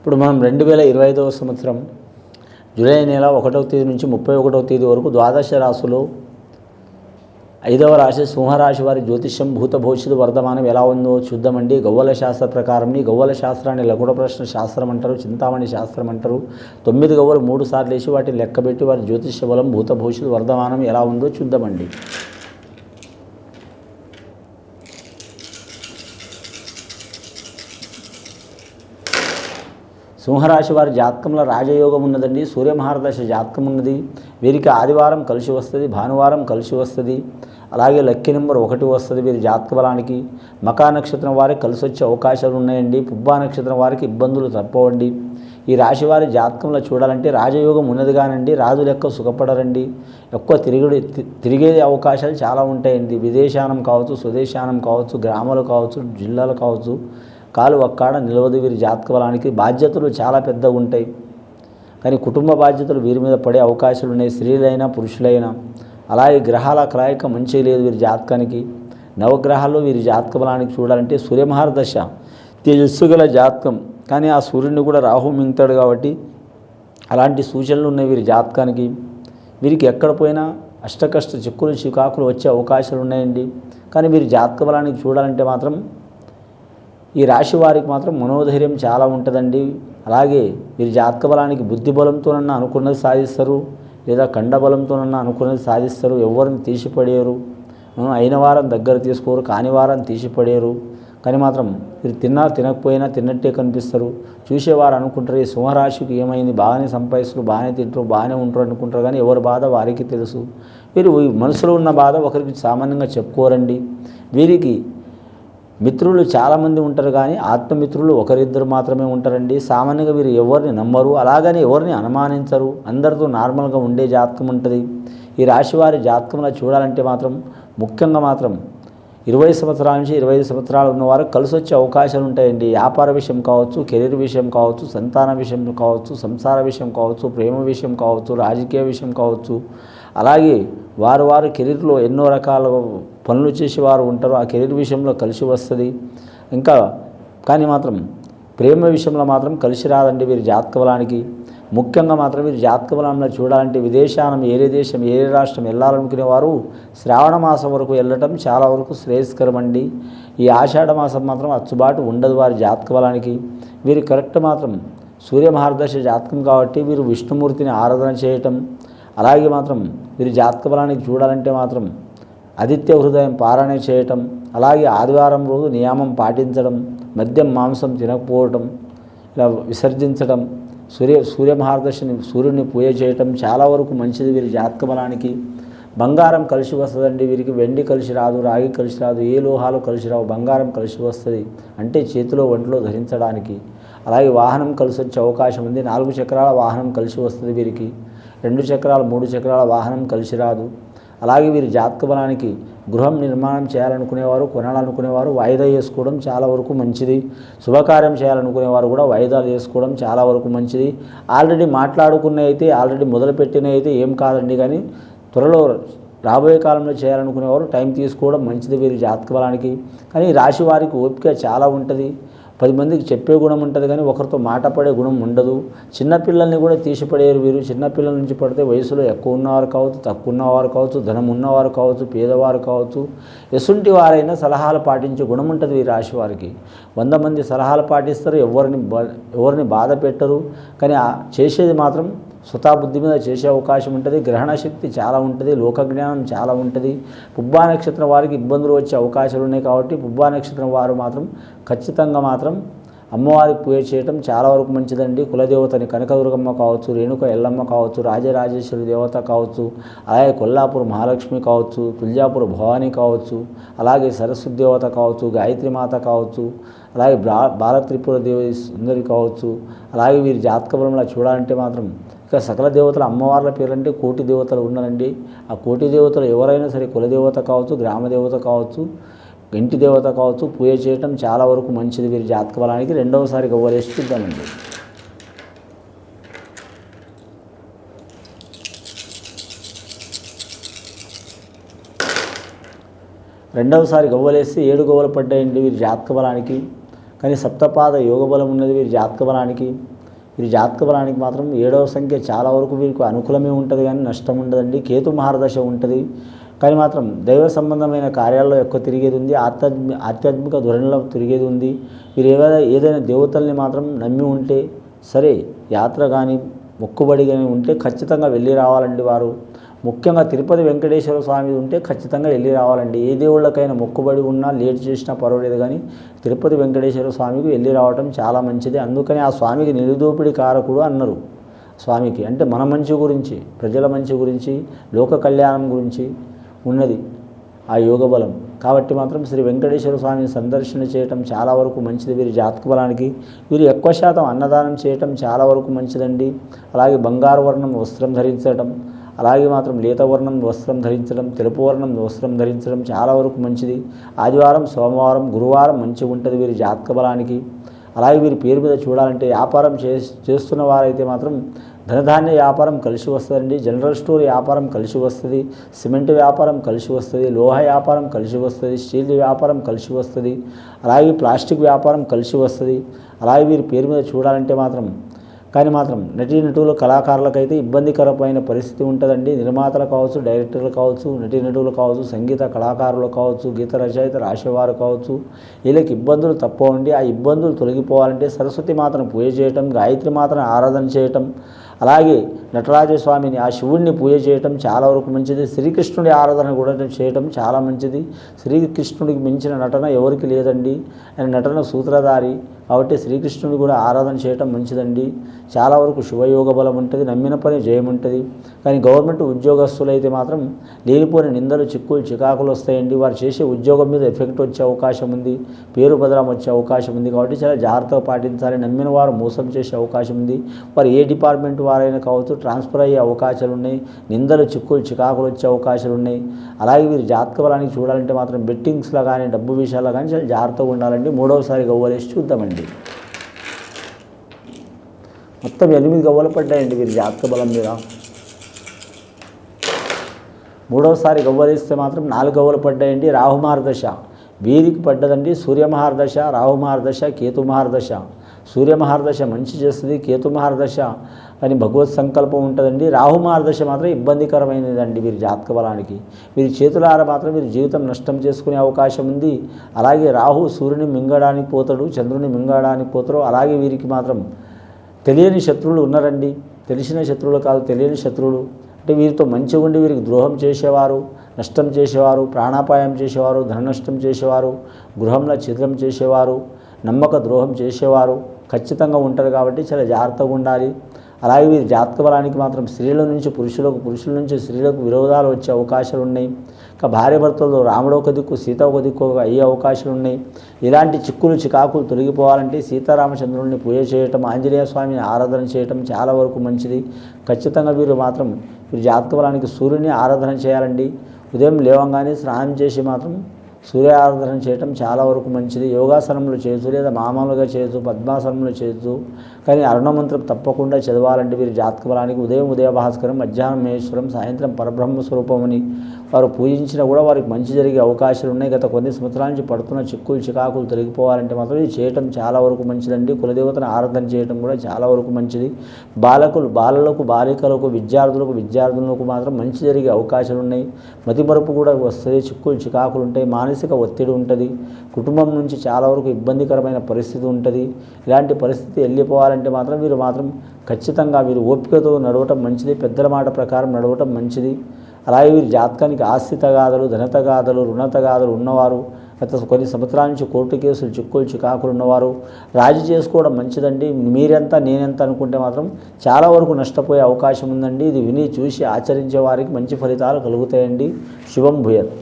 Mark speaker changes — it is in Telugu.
Speaker 1: ఇప్పుడు మనం రెండు వేల ఇరవై ఐదవ సంవత్సరం జూలై నెల ఒకటవ తేదీ నుంచి ముప్పై ఒకటవ తేదీ వరకు ద్వాదశ రాశులు ఐదవ రాశి సింహరాశి వారి జ్యోతిష్యం భూత భవిష్యత్తు వర్ధమానం ఎలా ఉందో చూద్దామండి. గవ్వల శాస్త్ర ప్రకారం గవ్వల శాస్త్రాన్ని లఘుడ ప్రశ్న శాస్త్రం అంటారు చింతామణి శాస్త్రం అంటారు. తొమ్మిది గవ్వలు మూడు సార్లు వేసి వాటిని లెక్కబెట్టి వారి జ్యోతిష్య బలం భూత భవిష్యత్తు వర్ధమానం ఎలా ఉందో చూద్దామండి. సింహరాశి వారి జాతకంలో రాజయోగం ఉన్నదండి సూర్యమహారదశ జాతకం ఉన్నది వీరికి ఆదివారం కలిసి వస్తుంది భానువారం కలిసి వస్తుంది అలాగే లక్కీ నెంబర్ ఒకటి వస్తుంది వీరి జాతక బలానికి. మకా నక్షత్రం వారికి కలిసి వచ్చే అవకాశాలు ఉన్నాయండి పుబ్బా నక్షత్రం వారికి ఇబ్బందులు తప్పవండి. ఈ రాశి వారి జాతకంలో చూడాలంటే రాజయోగం ఉన్నది కానండి రాజులు ఎక్కువ సుఖపడరండి. ఎక్కువ తిరిగి తిరిగే అవకాశాలు చాలా ఉంటాయండి విదేశానం కావచ్చు స్వదేశానం కావచ్చు గ్రామాలు కావచ్చు జిల్లాలు కావచ్చు. కాలు ఒక్కాడ నిలవదు వీరి జాతక బలానికి. బాధ్యతలు చాలా పెద్దగా ఉంటాయి. కానీ కుటుంబ బాధ్యతలు వీరి మీద పడే అవకాశాలు ఉన్నాయి. స్త్రీలైనా పురుషులైనా. అలాగే గ్రహాల కలయిక మంచి లేదు వీరి జాతకానికి. నవగ్రహాల్లో వీరి జాతక బలానికి చూడాలంటే సూర్యమహారదశ తేజస్సు గల జాతకం. కానీ ఆ సూర్యుడిని కూడా రాహు మింగుతాడు కాబట్టి అలాంటి సూచనలు ఉన్నాయి వీరి జాతకానికి. వీరికి ఎక్కడ పోయినా అష్టకష్ట చిక్కులు చికాకులు వచ్చే అవకాశాలు ఉన్నాయండి. కానీ వీరి జాతక బలానికి చూడాలంటే మాత్రం ఈ రాశి వారికి మాత్రం మనోధైర్యం చాలా ఉంటుందండి. అలాగే వీరి జాతక బలానికి బుద్ధి బలంతోనన్నా అనుకున్నది సాధిస్తారు. లేదా కండబలంతోనన్నా అనుకున్నది సాధిస్తారు. ఎవరిని తీసిపడేయరు. అయిన వారం దగ్గర తీసుకోరు. కాని వారం తీసిపడేరు కానీ మాత్రం వీరు తిన్నా తినకపోయినా తిన్నట్టే కనిపిస్తారు. చూసేవారు అనుకుంటారు ఈ సింహరాశికి ఏమైంది? బాగానే సంపాదిస్తారు బాగానే తింటారు బాగానే ఉంటారు అనుకుంటారు. కానీ ఎవరి బాధ వారికి తెలుసు. వీరు ఈ మనసులో ఉన్న బాధ ఒకరికి సామాన్యంగా చెప్పుకోరండి. వీరికి మిత్రులు చాలామంది ఉంటారు కానీ ఆత్మమిత్రులు ఒకరిద్దరు మాత్రమే ఉంటారండి. సామాన్యంగా వీరు ఎవరిని నమ్మరు అలాగని ఎవరిని అనుమానించరు. అందరితో నార్మల్గా ఉండే జాతకం ఉంటుంది. ఈ రాశి వారి జాతకంలో చూడాలంటే మాత్రం ముఖ్యంగా మాత్రం ఇరవై సంవత్సరాల నుంచి ఇరవై ఐదు సంవత్సరాలు ఉన్నవారు కలిసి వచ్చే అవకాశాలు ఉంటాయండి. వ్యాపార విషయం కావచ్చు కెరీర్ విషయం కావచ్చు సంతాన విషయం కావచ్చు సంసార విషయం కావచ్చు ప్రేమ విషయం కావచ్చు రాజకీయ విషయం కావచ్చు అలాగే వారు వారు కెరీర్లో ఎన్నో రకాల పనులు చేసేవారు ఉంటారు. ఆ కెరీర్ విషయంలో కలిసి వస్తుంది. ఇంకా కానీ మాత్రం ప్రేమ విషయంలో మాత్రం కలిసి రాదండి వీరి జాతక బలానికి ముఖ్యంగా మాత్రం వీరి జాతక బలంలో చూడాలంటే విదేశానం ఏరే దేశం ఏరే రాష్ట్రం వెళ్ళాలనుకునే వారు శ్రావణ మాసం వరకు వెళ్ళటం చాలా వరకు శ్రేయస్కరం అండి ఈ ఆషాఢ మాసం మాత్రం అచ్చుబాటు ఉండదు వారి జాతక బలానికి వీరు కరెక్ట్ మాత్రం సూర్యమహారదర్శ జాతకం కాబట్టి వీరు విష్ణుమూర్తిని ఆరాధన చేయటం అలాగే మాత్రం వీరి జాతక బలానికి చూడాలంటే మాత్రం ఆదిత్య హృదయం పారాయణ చేయటం అలాగే ఆదివారం రోజు నియామం పాటించడం మద్యం మాంసం తినకపోవటం ఇలా విసర్జించడం సూర్య సూర్యమహారదర్శిని సూర్యుడిని పూజ చేయటం చాలా వరకు మంచిది వీరి జాతక బలానికి బంగారం కలిసి వస్తుందండి వీరికి. వెండి కలిసి రాదు రాగి కలిసి రాదు ఏ లోహాలు కలిసి రావు బంగారం కలిసి వస్తుంది. అంటే చేతిలో ఒంట్లో ధరించడానికి. అలాగే వాహనం కలిసి వచ్చే అవకాశం ఉంది. నాలుగు చక్రాల వాహనం కలిసి వస్తుంది వీరికి. రెండు చక్రాలు మూడు చక్రాల వాహనం కలిసి రాదు. అలాగే వీరి జాతక బలానికి గృహం నిర్మాణం చేయాలనుకునేవారు కొనాలనుకునేవారు వాయిదా వేసుకోవడం చాలా వరకు మంచిది. శుభకార్యం చేయాలనుకునేవారు కూడా వాయిదాలు వేసుకోవడం చాలా వరకు మంచిది. ఆల్రెడీ మాట్లాడుకున్న అయితే ఆల్రెడీ మొదలుపెట్టిన అయితే ఏం కాదండి. కానీ త్వరలో రాబోయే కాలంలో చేయాలనుకునేవారు టైం తీసుకోవడం మంచిది వీరి జాతక బలానికి. కానీ రాశి వారికి ఓపిక చాలా ఉంటుంది. పది మందికి చెప్పే గుణం ఉంటుంది కానీ ఒకరితో మాట పడే గుణం ఉండదు. చిన్నపిల్లల్ని కూడా తీసిపడేరు వీరు. చిన్నపిల్లల నుంచి పడితే వయసులో ఎక్కువ ఉన్నవారు కావచ్చు తక్కువ ఉన్నవారు కావచ్చు ధనం ఉన్నవారు కావచ్చు పేదవారు కావచ్చు. ఎసుంటి వారైనా సలహాలు పాటించే గుణం ఉంటుంది ఈ రాశి వారికి. వంద మంది సలహాలు పాటిస్తారు. ఎవరిని ఎవరిని బాధ పెట్టరు. కానీ చేసేది మాత్రం సుతాబుద్ధి మీద చేసే అవకాశం ఉంటుంది గ్రహణ శక్తి చాలా ఉంటుంది లోకజ్ఞానం చాలా ఉంటుంది. పుబ్బా నక్షత్రం వారికి ఇబ్బందులు వచ్చే అవకాశాలు ఉన్నాయి కాబట్టి పుబ్బా నక్షత్రం వారు మాత్రం ఖచ్చితంగా మాత్రం అమ్మవారికి పూజ చేయటం చాలా వరకు మంచిదండి. కులదేవతని కనకదుర్గమ్మ కావచ్చు రేణుక ఎల్లమ్మ కావచ్చు రాజరాజేశ్వరి దేవత కావచ్చు అలాగే కొల్లాపూర్ మహాలక్ష్మి కావచ్చు తుల్జాపూర్ భవాని కావచ్చు అలాగే సరస్వతి దేవత కావచ్చు గాయత్రి మాత కావచ్చు అలాగే బా బాల త్రిపుర దేవి సుందరి కావచ్చు అలాగే వీరి జాతక బలంలో చూడాలంటే మాత్రం ఇక సకల దేవతల అమ్మవార్ల పేరంటే కోటి దేవతలు ఉన్నారండి. ఆ కోటి దేవతలు ఎవరైనా సరే కులదేవత కావచ్చు గ్రామ దేవత కావచ్చు ఇంటి దేవత కావచ్చు పూజ చేయటం చాలా వరకు మంచిది. వీరి జాతక బలానికి రెండవసారి గవ్వలేసి చూద్దామండి. రెండవసారి గవ్వలేసి ఏడు గవ్వలు పడ్డాయండి వీరి జాతక బలానికి కానీ సప్తపాద యోగ బలం ఉన్నది వీరి జాతక బలానికి వీరి జాతక బలానికి మాత్రం ఏడవ సంఖ్య చాలా వరకు వీరికి అనుకూలమే ఉంటుంది కానీ నష్టం ఉండదండి. కేతు మహారదశ ఉంటుంది. కానీ మాత్రం దైవ సంబంధమైన కార్యాల్లో ఎక్కువ తిరిగేది ఉంది. ఆధ్యాత్మిక ఆధ్యాత్మిక ధోరణిలో తిరిగేది ఉంది. వీరు ఏదైనా ఏదైనా దేవతల్ని మాత్రం నమ్మి ఉంటే సరే యాత్ర కానీ మొక్కుబడి కానీ ఉంటే ఖచ్చితంగా వెళ్ళి రావాలండి వారు. ముఖ్యంగా తిరుపతి వెంకటేశ్వర స్వామి ఉంటే ఖచ్చితంగా వెళ్ళి రావాలండి. ఏ దేవుళ్ళకైనా మొక్కుబడి ఉన్నా లేట్ చేసినా పర్వాలేదు కానీ తిరుపతి వెంకటేశ్వర స్వామికి వెళ్ళి రావటం చాలా మంచిది. అందుకని ఆ స్వామికి నిరుదోపిడి కారకుడు అన్నారు. స్వామికి అంటే మన మంచి గురించి ప్రజల మంచి గురించి లోక కళ్యాణం గురించి ఉన్నది ఆ యోగ బలం. కాబట్టి మాత్రం శ్రీ వెంకటేశ్వర స్వామిని సందర్శన చేయటం చాలా వరకు మంచిది. వీరి జాతక బలానికి వీరు ఎక్కువ శాతం అన్నదానం చేయటం చాలా వరకు మంచిదండి. అలాగే బంగారు వర్ణం వస్త్రం ధరించడం అలాగే మాత్రం లేత వర్ణం వస్త్రం ధరించడం తెలుపు వర్ణం వస్త్రం ధరించడం చాలా వరకు మంచిది. ఆదివారం సోమవారం గురువారం మంచిగా ఉంటుంది వీరి జాతక బలానికి. అలాగే వీరి పేరు మీద చూడాలంటే వ్యాపారం చే చేస్తున్న వారైతే మాత్రం ధనధాన్య వ్యాపారం కలిసి వస్తుందండి జనరల్ స్టోర్ వ్యాపారం కలిసి వస్తుంది సిమెంట్ వ్యాపారం కలిసి వస్తుంది లోహ వ్యాపారం కలిసి వస్తుంది స్టీల్ వ్యాపారం కలిసి వస్తుంది అలాగే ప్లాస్టిక్ వ్యాపారం కలిసి వస్తుంది. అలాగే వీరి పేరు మీద చూడాలంటే మాత్రం కానీ మాత్రం నటీనటులు కళాకారులకైతే ఇబ్బందికరమైన పరిస్థితి ఉంటుందండి. నిర్మాతలు కావచ్చు డైరెక్టర్లు కావచ్చు నటీనటులు కావచ్చు సంగీత కళాకారులు కావచ్చు గీత రచయిత రాసేవారు కావచ్చు వీళ్ళకి ఇబ్బందులు తప్పవండి. ఆ ఇబ్బందులు తొలగిపోవాలంటే సరస్వతి మాత్రం పూజ చేయటం గాయత్రి మాత్రం ఆరాధన చేయటం అలాగే నటరాజ స్వామిని ఆ శివుడిని పూజ చేయటం చాలా వరకు మంచిది. శ్రీకృష్ణుడి ఆరాధన కూడా చేయటం చాలా మంచిది. శ్రీకృష్ణుడికి మించిన నటన ఎవరికి లేదండి. ఆయన నటన సూత్రధారి. కాబట్టి శ్రీకృష్ణుని కూడా ఆరాధన చేయటం మంచిదండి. చాలా వరకు శుభయోగ బలం ఉంటుంది నమ్మిన పని జయం ఉంటుంది. కానీ గవర్నమెంట్ ఉద్యోగస్తులు అయితే మాత్రం లేనిపోని నిందలు చిక్కులు చికాకులు వస్తాయండి. వారు చేసే ఉద్యోగం మీద ఎఫెక్ట్ వచ్చే అవకాశం ఉంది. పేరు బదలం వచ్చే అవకాశం ఉంది. కాబట్టి చాలా జాగ్రత్తగా పాటించాలి. నమ్మిన వారు మోసం చేసే అవకాశం ఉంది. వారు ఏ డిపార్ట్మెంట్ వారైనా కావచ్చు ట్రాన్స్ఫర్ అయ్యే అవకాశాలు ఉన్నాయి నిందలు చిక్కులు చికాకులు వచ్చే అవకాశాలు ఉన్నాయి అలాగే వీరు జాతక బలానికి చూడాలంటే మాత్రం బెట్టింగ్స్లో కానీ డబ్బు విషయాల్లో కానీ చాలా జాగ్రత్తగా ఉండాలండి. మూడవసారి గవ్వలేసి చూద్దామండి. మొత్తం ఎనిమిది గవ్వలు పడ్డాయండి వీరి జాతక బలం మీద. మూడవసారి గవ్వలేస్తే మాత్రం నాలుగు గవ్వలు పడ్డాయండి. రాహుమార్దశ వీరికి పడ్డదండి సూర్యమహారదశ రాహుమహారదశ కేతుమహారదశ సూర్యమహారదశ మంచి చేస్తుంది కేతుమహారదశ అని భగవత్ సంకల్పం ఉంటుందండి. రాహు మార్గదర్శ మాత్రం ఇబ్బందికరమైనదండి వీరి జాతక బలానికి వీరి చేతులార మాత్రం వీరి జీవితం నష్టం చేసుకునే అవకాశం ఉంది. అలాగే రాహు సూర్యుని మింగడానికి పోతాడు చంద్రుని మింగడానికి పోతాడు. అలాగే వీరికి మాత్రం తెలియని శత్రువులు ఉన్నారండి. తెలిసిన శత్రువులు కాదు తెలియని శత్రువులు. అంటే వీరితో మంచి ఉండి వీరికి ద్రోహం చేసేవారు నష్టం చేసేవారు ప్రాణాపాయం చేసేవారు ధన నష్టం చేసేవారు గృహంలో ఛిద్రం చేసేవారు నమ్మక ద్రోహం చేసేవారు. ఖచ్చితంగా ఉంటారు కాబట్టి చాలా జాగ్రత్తగా ఉండాలి. అలాగే వీరి జాతక బలానికి మాత్రం స్త్రీల నుంచి పురుషులకు పురుషుల నుంచి స్త్రీలకు విరోధాలు వచ్చే అవకాశాలు ఉన్నాయి. ఇంకా భార్య భర్తలు రాముడు ఒక దిక్కు సీత ఒక దిక్కు అయ్యే అవకాశాలు ఉన్నాయి. ఇలాంటి చిక్కులు చికాకులు తొలగిపోవాలంటే సీతారామచంద్రుడిని పూజ చేయటం ఆంజనేయ స్వామిని ఆరాధన చేయటం చాలా వరకు మంచిది. ఖచ్చితంగా వీరు మాత్రం వీరి జాతక బలానికి సూర్యుని ఆరాధన చేయాలండి. ఉదయం లేవంగానే స్నానం చేసి మాత్రం సూర్య ఆరాధన చేయటం చాలా వరకు మంచిది. యోగాసనంలో చేయొచ్చు లేదా మామూలుగా చేయొచ్చు పద్మాసనంలో చేయొచ్చు కానీ అరుణమంత్రం తప్పకుండా చదవాలంటే వీరి జాతక బలానికి ఉదయం ఉదయ భాస్కరం మధ్యాహ్నం మహేశ్వరం సాయంత్రం పరబ్రహ్మ స్వరూపమని వారు పూజించినా కూడా వారికి మంచి జరిగే అవకాశాలు ఉన్నాయి. గత కొన్ని సంవత్సరాల నుంచి పడుతున్న చిక్కులు చికాకులు తొలగిపోవాలంటే మాత్రం ఇది చేయటం చాలా వరకు మంచిదండి. కులదేవతను ఆరాధన చేయటం కూడా చాలా వరకు మంచిది. బాలకులు బాలలకు బాలికలకు విద్యార్థులకు విద్యార్థులకు మాత్రం మంచి జరిగే అవకాశాలు ఉన్నాయి. మతిమరుపు కూడా వస్తుంది. చిక్కులు చికాకులు ఉంటాయి. మానసిక ఒత్తిడి ఉంటుంది కుటుంబం నుంచి చాలా వరకు ఇబ్బందికరమైన పరిస్థితి ఉంటుంది. ఇలాంటి పరిస్థితి వెళ్ళిపోవాలంటే మాత్రం వీరు మాత్రం ఖచ్చితంగా వీరు ఓపికతో నడవటం మంచిది పెద్దల మాట ప్రకారం నడవటం మంచిది. అలాగే వీరి జాతకానికి ఆస్తి తగాదలు ధన తగాదలు ఉన్నవారు గత కొన్ని సంవత్సరాల నుంచి కోర్టు కేసులు చిక్కులు చికాకులు ఉన్నవారు రాజీ చేసుకోవడం మంచిదండి. మీరెంత నేనెంత అనుకుంటే మాత్రం చాలా వరకు నష్టపోయే అవకాశం ఉందండి. ఇది విని చూసి ఆచరించే వారికి మంచి ఫలితాలు కలుగుతాయండి. శుభం భూయత్.